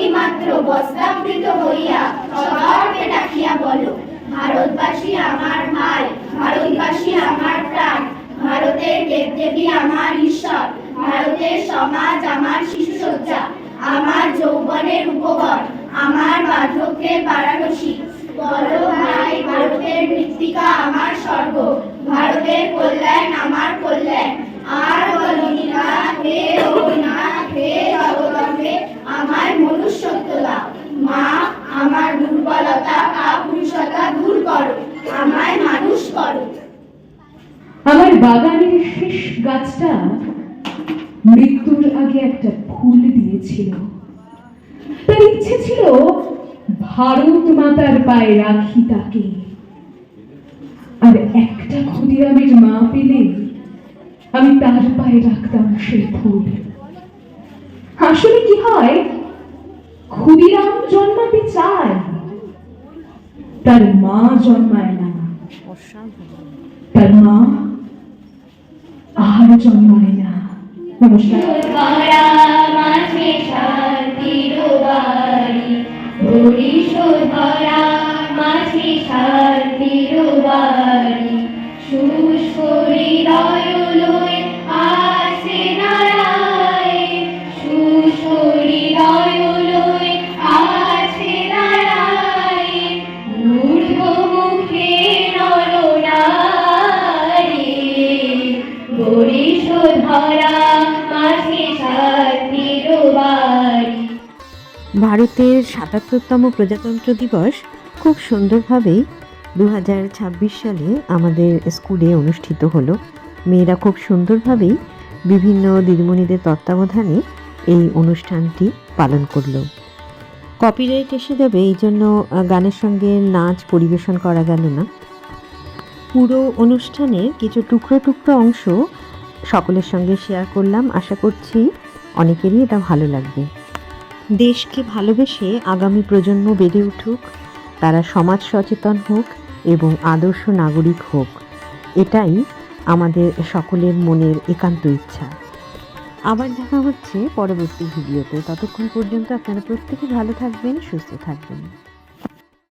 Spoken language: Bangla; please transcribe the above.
তুমিও মাত্র বস্তাবৃত হইয়া সদর্পে ডাকিয়া বলো, ভারতবাসী আমার ভাই ভারতবাসী আমার প্রাণ, ভারতের দেবদেবী আমার ঈশ্বর, ভারতের সমাজ আমার শিশু আমার যৌবনের উপবন আমার বার্ধক্যের বারাণসী। বলো ভাই, ভারতের মৃত্তিকা আমার স্বর্গ, ভারতের কল্যাণ আমার কল্যাণ। করো, আমায় মানুষ করো। আমার বাগানের শেষ গাছটা মৃত্যুর আগে একটা ফুল দিয়েছিল। তার ইচ্ছে ছিল ভারত মাতার পায়ে রাখি তাকে। আর একটা ক্ষুদিরামের মা পেলে আমি তার পায়ে রাখতাম সেই ফুল। আসলে কি হয়? ক্ষুদিরাম জন্মাতে চায়। তার মা জন্মায় না। তার মা আর জন্মায় না। নমস্কার। ধরা ভারতের সাতাত্তরতম প্রজাতন্ত্র দিবস খুব সুন্দরভাবেই দু হাজার ছাব্বিশ সালে আমাদের স্কুলে অনুষ্ঠিত হলো। মেয়েরা খুব সুন্দরভাবেই বিভিন্ন দিদিমণিদের তত্ত্বাবধানে এই অনুষ্ঠানটি পালন করল। কপিরাইট এসে যাবে, এই জন্য গানের সঙ্গে নাচ পরিবেশন করা গেল না। পুরো অনুষ্ঠানের কিছু টুকরো টুকরো অংশ সকলের সঙ্গে শেয়ার করলাম। আশা করছি অনেকেরই এটা ভালো লাগবে। দেশকে ভালোবেসে আগামী প্রজন্ম বেড়ে উঠুক, তারা সমাজ সচেতন হোক এবং আদর্শ নাগরিক হোক। এটাই আমাদের সকলের মনের একান্ত ইচ্ছা। আবার দেখা হচ্ছে পরবর্তী ভিডিওতে। ততক্ষণ পর্যন্ত আপনারা প্রত্যেকে ভালো থাকবেন, সুস্থ থাকবেন।